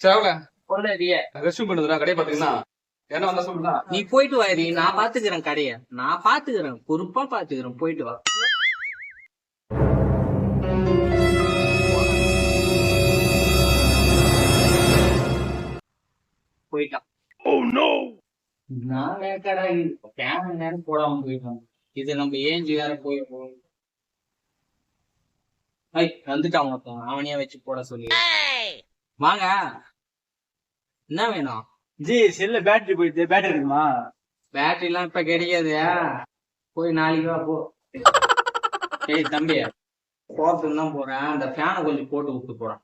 சேவல? Resume பண்ணுதுடா கடையை பாத்தீங்கன்னா என்ன வந்தா சொல்லுடா நீ போயிட்டு வாரி நான் பாத்துக்கிறேன் கடைய. நான் பாத்துக்கிறேன் பொறுப்பா பாத்துக்கிறேன் போயிட்டு வா. போயிட்டான். நான் கடை ஃபேன் நேரம் போடாம போயிட்டான். இது நம்ம ஏஞ்சி வேற போய் ஐய் வந்துட்டான் அவனையே வச்சு போட சொல்லி. வாங்க. என்ன வேணும்? ஜி செல்ல பேட்டரி போயிடுது பேட்டரி இருக்குமா? பேட்டரி எல்லாம் இப்ப கிடைக்காது. போய் நாளைக்கு வா போ. ஏய் தம்பி போறதுக்கு தான் போறேன். அந்த ஃபேனை கொஞ்சம் போட்டு விட்டு போறேன்.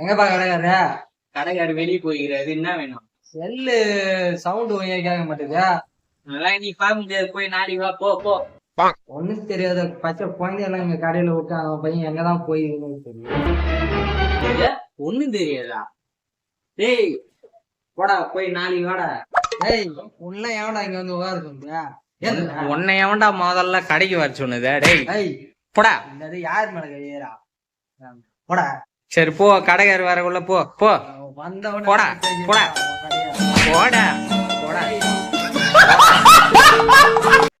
எங்கப்பா கடைக்காரரு? கடைக்காரர் வெளியே போய்கிறாரு என்ன வேணும்? செல்லு சவுண்ட் ஒய்யா கேட்க மாட்டேங்குது. அதெல்லாம் நீ பார்க்க முடியாது. போய் நாளைக்கு வா. போ போ. ஒண்ணும் தெரியாத. பச்சை குழந்தை எல்லாம் இங்க கடையில விட்டு அவன் பையன் எங்கதான் போய் தெரியும் ஒண்ணும் தெரியாதா? டேய் போடா போய் நாளைக்கு வாடா. ஏய் உள்ள எவன்டா இங்க வந்து உட்காருங்க உன்னை எவன்டா முதல்ல கடைக்கு வர சொன்னதா? டேய் போடா. இந்த யார் மேல கையேரா போடா. சரி போ கடைக்காரர் வரக்குள்ள போ. போ. வந்தவன போடா, போடா. போடா போடா.